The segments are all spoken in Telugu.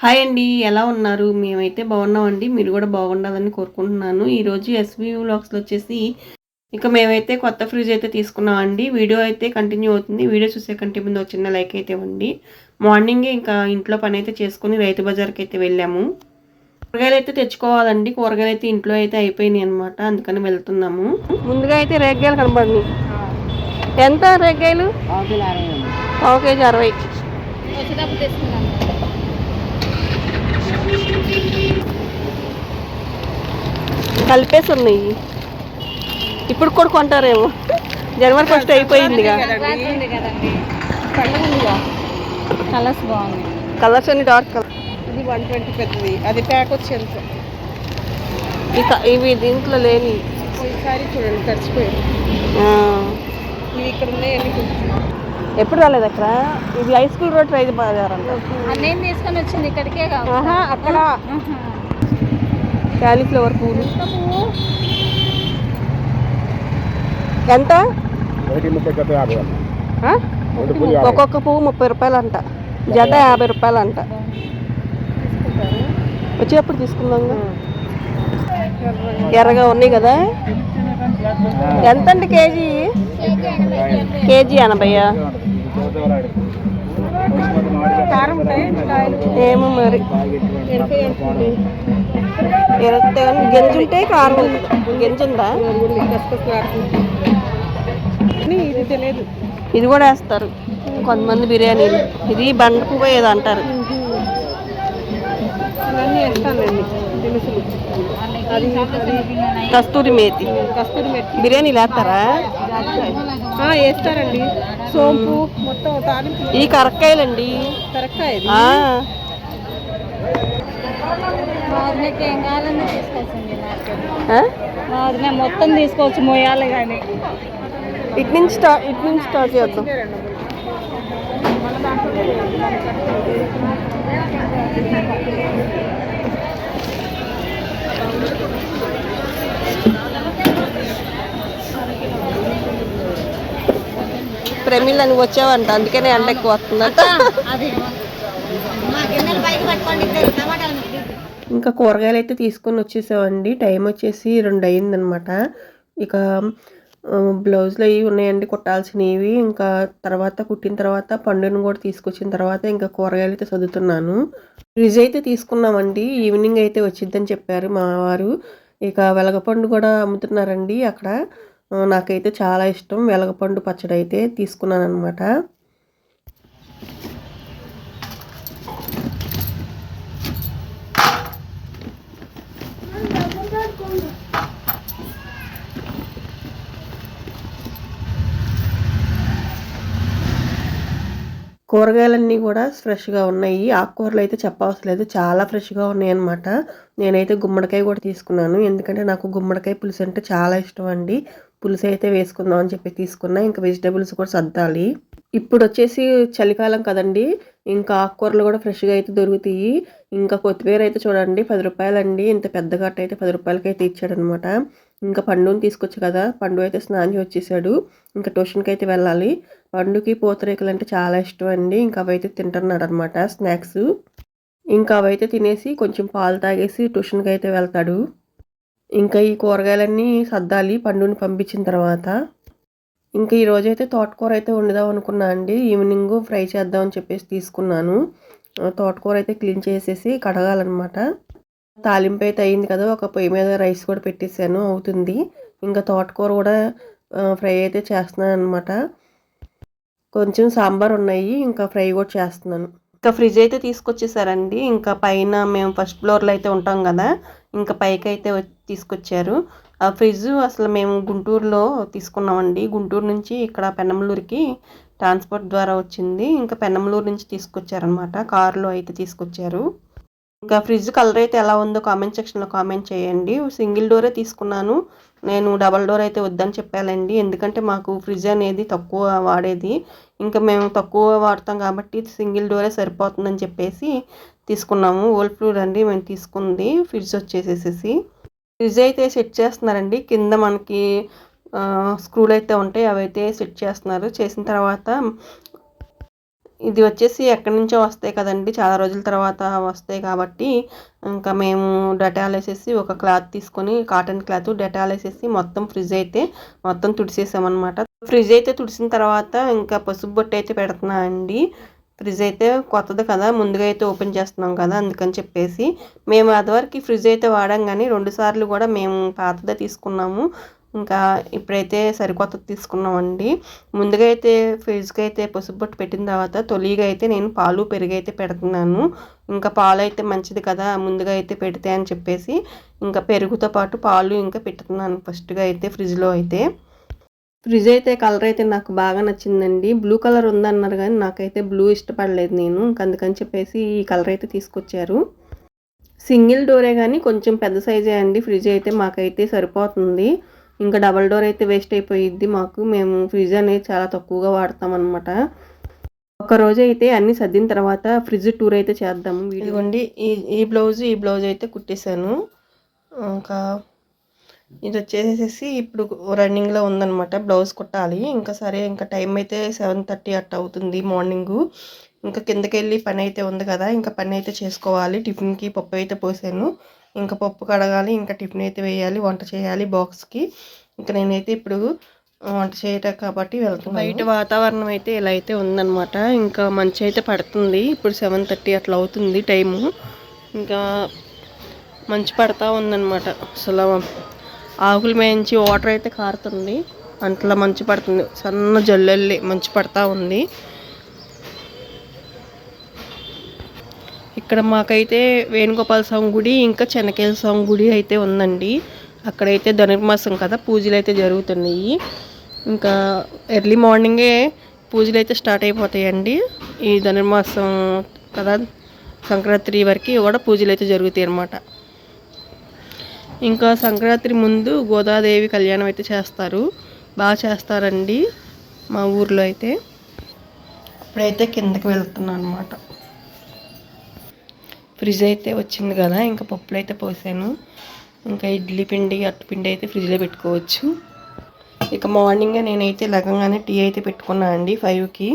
హాయ్ అండి ఎలా ఉన్నారు? మేమైతే బాగున్నామండి మీరు కూడా బాగుండాలని కోరుకుంటున్నాను. ఈరోజు ఎస్వి వ్లాగ్స్లో వచ్చేసి ఇక మేమైతే కొత్త ఫ్రిడ్జ్ అయితే తీసుకున్నామండి. వీడియో అయితే కంటిన్యూ అవుతుంది. వీడియో చూసే కంటే ముందు ఒక చిన్న లైక్ అయితే ఇవ్వండి. మార్నింగే ఇంకా ఇంట్లో పని అయితే చేసుకుని రైతు బజార్కి అయితే వెళ్ళాము. కూరగాయలు అయితే తెచ్చుకోవాలండి. కూరగాయలు అయితే ఇంట్లో అయితే అయిపోయినాయి అనమాట అందుకని వెళ్తున్నాము. ముందుగా అయితే రేగ్గాయలు కనబడినాయి. ఎంత రేగ్గాయలు? పావు కేజీ అరవై. కలిపేసి ఉన్నాయి ఇప్పుడు కూడా కొంటారేమో. జనవరి ఫస్ట్ అయిపోయిందిగా సంక్రాంతి ఉంది కదండి. పండుగ ఉందిగా కలర్స్ బాగుంది కలర్స్ అన్ని డార్క్ కలర్. ఇది వన్ ట్వంటీ పెద్దది. అది ప్యాక్ వచ్చి ఎంత? ఇవి దీంట్లో లేని. ఈసారి చూడండి ఖర్చిపోయింది ఇవి ఇక్కడ ఉన్నాయండి కొంచెం ఎప్పుడు రాలేదు అక్కడ? ఇది high school road Rythu Bazar అన్నేం తీసుకొని వచ్చింది ఇక్కడికే కాదు. అక్కడ. క్యాలీఫ్లవర్ పూలు ఎంత ఒక్కొక్క పువ్వు ముప్పై రూపాయలు అంట జత యాభై. రూపాయలు అంట వచ్చేటప్పుడు తీసుకుందాం ఎర్రగా ఉన్నాయి కదా. ఎంత అండి కేజీ? కేజీ ఎనభైయా? కారం ఉంటాయి? కాయలు ఏమో మరి. ఎనభై అనుకోండి ఎరతే గింజ ఉంటే కారం ఉంటుంది గింజ ఉందా కసకస కానీ ఇది తెలియదు. ఇది కూడా వేస్తారు. కొంతమంది బిర్యానీలు. ఇది బండ పువ్వు ఏదో అంటారు కస్తూరి మేతి. కస్తూరి మెత్తి బిర్యానీలు వేస్తారా? వేస్తారండి. సోంపు మొత్తం తాలింపు ఈ కరక్కాయలండి. కరెక్టా ఏం కావాలన్నా తీసుకోవచ్చండి మొత్తం తీసుకోవచ్చు మొయ్యాలి కానీ. ఇటు నుంచి స్టార్ట్ ఇటు నుంచి స్టార్ట్ చేద్దాం. ప్రమిళ నువ్వు వచ్చావంట. అందుకనే ఎండ ఎక్కువ వస్తుందంట. ఇంకా కూరగాయలు అయితే తీసుకొని వచ్చేసామండి. టైం వచ్చేసి రెండు అయిందనమాట. ఇక ఆ, బ్లౌజులు అవి ఉన్నాయండి కుట్టాల్సినవి. ఇంకా తర్వాత కుట్టిన తర్వాత పండును కూడా తీసుకొచ్చిన తర్వాత ఇంకా కూరగాయలు అయితే చదువుతున్నాను ఫ్రిడ్జ్ అయితే తీసుకున్నామండి. ఈవినింగ్ అయితే వచ్చిద్దని చెప్పారు మా వారు. ఇక వెలగపండు కూడా అమ్ముతున్నారండి అక్కడ. నాకైతే చాలా ఇష్టం. వెలగపండు పచ్చడి అయితే తీసుకున్నాను అనమాట కూరగాయలన్నీ కూడా ఫ్రెష్గా ఉన్నాయి. ఆకుకూరలు అయితే చెప్పవసరం లేదు చాలా ఫ్రెష్గా ఉన్నాయి అనమాట నేనైతే గుమ్మడికాయ కూడా తీసుకున్నాను. ఎందుకంటే నాకు గుమ్మడికాయ పులుసు అంటే చాలా ఇష్టం అండి. పులుసు అయితే వేసుకుందాం అని చెప్పి తీసుకున్నా. ఇంకా వెజిటేబుల్స్ కూడా సర్దాలి. ఇప్పుడు వచ్చేసి చలికాలం కదండి. ఇంకా ఆకుకూరలు కూడా ఫ్రెష్గా అయితే దొరుకుతాయి. ఇంకా కొత్తిమీర అయితే చూడండి పది రూపాయలండి. ఇంత పెద్ద గట్ట అయితే పది రూపాయలకి అయితే ఇచ్చాడనమాట. ఇంకా పండుని తీసుకొచ్చు కదా. పండు అయితే స్నానం చేసి వచ్చేసాడు ఇంకా ట్యూషన్కి అయితే వెళ్ళాలి. పండుకి పూతరేకులు అంటే చాలా ఇష్టం అండి. ఇంకా అవైతే తింటున్నాడు అనమాట స్నాక్స్. ఇంకా అవైతే తినేసి కొంచెం పాలు తాగేసి ట్యూషన్కి అయితే వెళ్తాడు. ఇంకా ఈ కూరగాయలన్నీ సర్దాలి. పండుని పంపించిన తర్వాత ఇంకా ఈరోజైతే అయితే తోటకూర అయితే వండుదాం అనుకున్నా అండి. ఈవినింగ్ ఫ్రై చేద్దాం అని చెప్పేసి తీసుకున్నాను. తోటకూర అయితే క్లీన్ చేసేసి కడగాలన్నమాట. తాలింపు అయితే అయింది కదా ఒక పొయ్యి మీద రైస్ కూడా పెట్టేసాను అవుతుంది. ఇంకా తోటకూర కూడా ఫ్రై అయితే చేస్తున్నాను అనమాట కొంచెం సాంబార్ ఉన్నాయి ఇంకా ఫ్రై కూడా చేస్తున్నాను. ఇంకా ఫ్రిడ్జ్ అయితే తీసుకొచ్చేసారండి. ఇంకా పైన మేము ఫస్ట్ ఫ్లోర్లో అయితే ఉంటాం కదా ఇంకా పైకి అయితే వచ్చి- తీసుకొచ్చారు. ఆ ఫ్రిడ్జ్ అసలు మేము గుంటూరులో తీసుకున్నామండి. గుంటూరు నుంచి ఇక్కడ పెన్నమలూరుకి ట్రాన్స్పోర్ట్ ద్వారా వచ్చింది. ఇంకా పెన్నమలూరు నుంచి తీసుకొచ్చారనమాట కారులో అయితే తీసుకొచ్చారు. ఇంకా ఫ్రిడ్జ్ కలర్ అయితే ఎలా ఉందో కామెంట్ సెక్షన్లో కామెంట్ చేయండి. సింగిల్ డోరే తీసుకున్నాను. నేను డబల్ డోర్ అయితే వద్దని చెప్పాలండి. ఎందుకంటే మాకు ఫ్రిడ్జ్ అనేది తక్కువ వాడేది. ఇంకా మేము తక్కువ వాడతాం కాబట్టి సింగిల్ డోరే సరిపోతుందని చెప్పేసి తీసుకున్నాము. ఓల్డ్ ఫ్లూర్ అండి. మేము తీసుకుంది. ఫ్రిడ్జ్ వచ్చేసేసి ఫ్రిడ్జ్ అయితే సెట్ చేస్తున్నారండి. కింద మనకి స్క్రూలు అయితే ఉంటాయి అవైతే సెట్ చేస్తున్నారు. చేసిన తర్వాత ఇది వచ్చేసి ఎక్కడి నుంచో వస్తాయి కదండి. చాలా రోజుల తర్వాత వస్తాయి కాబట్టి ఇంకా మేము డెటాల్ వేసేసి ఒక క్లాత్ తీసుకొని కాటన్ క్లాత్ డెటాల్ వేసేసి మొత్తం ఫ్రిడ్జ్ అయితే మొత్తం తుడిసేసామన్నమాట. ఫ్రిడ్జ్ అయితే తుడిసిన తర్వాత ఇంకా పసుపు బొట్టు అయితే పెడుతున్నా అండి. ఫ్రిడ్జ్ అయితే కొత్తది కదా ముందుగా అయితే ఓపెన్ చేస్తున్నాం కదా అందుకని చెప్పేసి. మేము అదివరకు ఫ్రిడ్జ్ అయితే వాడాం కానీ రెండు సార్లు కూడా మేము పాతదే తీసుకున్నాము. ఇంకా ఇప్పుడైతే సరికొత్త తీసుకున్నామండి. ముందుగా అయితే ఫ్రిడ్జ్కి అయితే పసుపు బొట్టు పెట్టిన తర్వాత తొలిగా అయితే నేను పాలు పెరుగు అయితే పెడుతున్నాను. ఇంకా పాలు అయితే మంచిది కదా ముందుగా అయితే పెడితే అని చెప్పేసి ఇంకా పెరుగుతో పాటు పాలు ఇంకా పెట్టుతున్నాను ఫస్ట్గా అయితే ఫ్రిడ్జ్లో అయితే. ఫ్రిడ్జ్ అయితే కలర్ అయితే నాకు బాగా నచ్చిందండి. బ్లూ కలర్ ఉందన్నారు కానీ నాకైతే బ్లూ ఇష్టపడలేదు నేను. ఇంక అందుకని చెప్పేసి ఈ కలర్ అయితే తీసుకొచ్చారు. సింగిల్ డోరే కానీ కొంచెం పెద్ద సైజే అండి. ఫ్రిడ్జ్ అయితే మాకైతే సరిపోతుంది. ఇంకా డబల్ డోర్ అయితే వేస్ట్ అయిపోయిద్ది మాకు. మేము ఫ్రిడ్జ్ అనేది చాలా తక్కువగా వాడతాం అనమాట ఒక రోజు అయితే అన్ని సర్దిన తర్వాత ఫ్రిడ్జ్ టూర్ అయితే చేద్దాము ఇదిగోండి ఈ ఈ బ్లౌజ్ ఈ బ్లౌజ్ అయితే కుట్టేశాను. ఇంకా ఇది వచ్చేసేసి ఇప్పుడు రన్నింగ్లో ఉందనమాట బ్లౌజ్ కుట్టాలి. ఇంకా సరే ఇంకా టైం అయితే సెవెన్ థర్టీ అట్ట అవుతుంది మార్నింగు ఇంకా కిందకి వెళ్ళి పని అయితే ఉంది కదా ఇంకా పని అయితే చేసుకోవాలి. టిఫిన్కి పప్పు అయితే పోసాను. ఇంకా పప్పు కడగాలి ఇంకా టిఫిన్ అయితే వేయాలి వంట చేయాలి బాక్స్కి. ఇంకా నేనైతే ఇప్పుడు వంట చేయటం కాబట్టి వెళ్తున్నాను. బయట వాతావరణం అయితే ఇలా అయితే ఉందన్నమాట. ఇంకా మంచి అయితే పడుతుంది. ఇప్పుడు సెవెన్ థర్టీ అట్లా అవుతుంది టైము. ఇంకా మంచి పడతా ఉందన్నమాట. అసలు ఆకులు మేయించి వాటర్ అయితే కారుతుంది. అంతలా మంచు పడుతుంది. సన్న జల్లెల్లి మంచు పడతా ఉంది. ఇక్కడ మాకైతే వేణుగోపాల స్వామి గుడి ఇంకా చెనకేల స్వామి గుడి అయితే ఉందండి. అక్కడైతే ధనుర్మాసం కదా పూజలు అయితే జరుగుతున్నాయి. ఇంకా ఎర్లీ మార్నింగే పూజలు అయితే స్టార్ట్ అయిపోతాయండి. ఈ ధనుర్మాసం కదా సంక్రాంతి వరకు కూడా పూజలు అయితే జరుగుతాయి అన్నమాట. ఇంకా సంక్రాంతి ముందు గోదాదేవి కళ్యాణం అయితే చేస్తారు. బాగా చేస్తారండి మా ఊర్లో అయితే. ఇప్పుడైతే కిందకి వెళ్తున్నాను అనమాట ఫ్రిడ్జ్ అయితే వచ్చింది కదా ఇంకా పప్పులు అయితే పోసాను. ఇంకా ఇడ్లీ పిండి అట్టుపిండి అయితే ఫ్రిడ్జ్లో పెట్టుకోవచ్చు. ఇక మార్నింగే నేనైతే లగంగానే టీ అయితే పెట్టుకున్నా అండి ఫైవ్కి.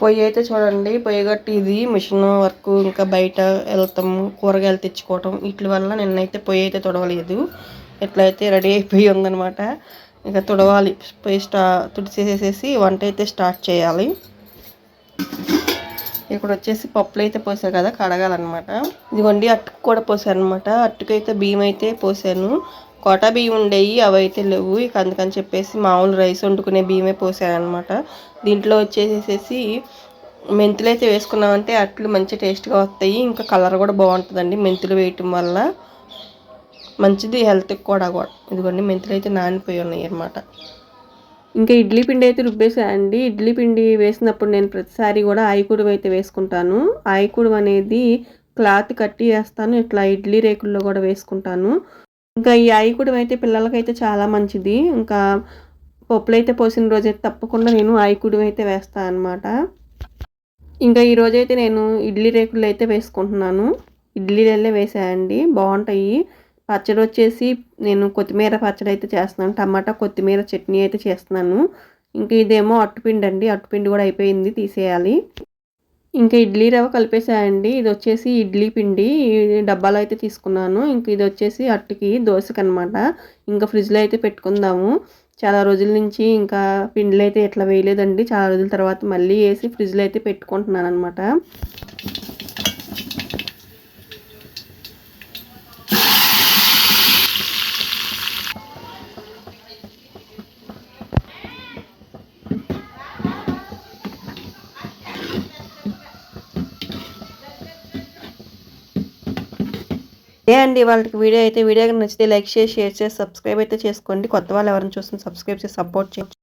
పొయ్యి అయితే చూడండి పొయ్యి గట్టి ఇది మిషన్ వర్క్ ఇంకా బయట వెళ్తాం కూరగాయలు తెచ్చుకోవటం వీటి వల్ల నిన్నైతే పొయ్యి అయితే తుడవలేదు. ఎట్లయితే రెడీ అయిపోయి ఉందనమాట ఇక తుడవాలి పొయ్యి స్టా తుడిచేసేసి వంట అయితే స్టార్ట్ చేయాలి. ఇక్కడ వచ్చేసి పప్పులు అయితే పోసాను కదా కడగాలన్నమాట. ఇదిగోండి అట్టుకు కూడా పోసాను అనమాట అట్టుకైతే బియ్యం అయితే పోసాను. కోటా బియ్యం ఉండేవి అవి అయితే లేవు. ఇక అందుకని చెప్పేసి మామూలు రైస్ వండుకునే బియ్యమే పోసాను అనమాట దీంట్లో వచ్చేసేసి మెంతులు అయితే వేసుకున్నామంటే అట్లు మంచి టేస్ట్గా వస్తాయి. ఇంకా కలర్ కూడా బాగుంటుందండి మెంతులు వేయటం వల్ల. మంచిది హెల్త్కి కూడా కూడా ఇదిగోండి మెంతులు అయితే నానిపోయి ఉన్నాయి అనమాట ఇంకా ఇడ్లీ పిండి అయితే రుబ్బేసాయండి ఇడ్లీ పిండి వేసినప్పుడు నేను ప్రతిసారి కూడా ఆయికూడు అయితే వేసుకుంటాను. ఆయికూడు అనేది క్లాత్ కట్టి వేస్తాను ఇట్లా ఇడ్లీ రేకుల్లో కూడా వేసుకుంటాను. ఇంకా ఈ ఆయికూడు అయితే పిల్లలకైతే చాలా మంచిది. ఇంకా పప్పులు అయితే పోసిన రోజైతే తప్పకుండా నేను ఆయకుడు అయితే వేస్తాను అనమాట ఇంకా ఈ రోజైతే నేను ఇడ్లీ రేకులు అయితే వేసుకుంటున్నాను. ఇడ్లీలల్లే వేసాయండి బాగుంటాయి. పచ్చడి వచ్చేసి నేను కొత్తిమీర పచ్చడి అయితే చేస్తున్నాను. టమాటా కొత్తిమీర చట్నీ అయితే చేస్తున్నాను. ఇంకా ఇదేమో అట్టుపిండి అండి అట్టుపిండి కూడా అయిపోయింది తీసేయాలి. ఇంకా ఇడ్లీ రవ్వ కలిపేసాయండి. ఇది వచ్చేసి ఇడ్లీ పిండి. డబ్బాలో అయితే తీసుకున్నాను. ఇంక ఇది వచ్చేసి అట్టుకి దోశకి అనమాట ఇంకా ఫ్రిడ్జ్లో అయితే పెట్టుకుందాము. చాలా రోజుల నుంచి ఇంకా పిండిలు అయితే ఎట్లా వేయలేదండి. చాలా రోజుల తర్వాత మళ్ళీ వేసి ఫ్రిడ్జ్లో అయితే పెట్టుకుంటున్నాను అనమాట ఏ అండి వాళ్ళకి వీడియో అయితే వీడియో నచ్చితే లైక్ చేసి షేర్ చేసి సబ్స్క్రైబ్ అయితే చేసుకోండి. కొత్త వాళ్ళు ఎవరైనా చూస్తే సబ్స్క్రైబ్ చేసి సపోర్ట్ చేయండి.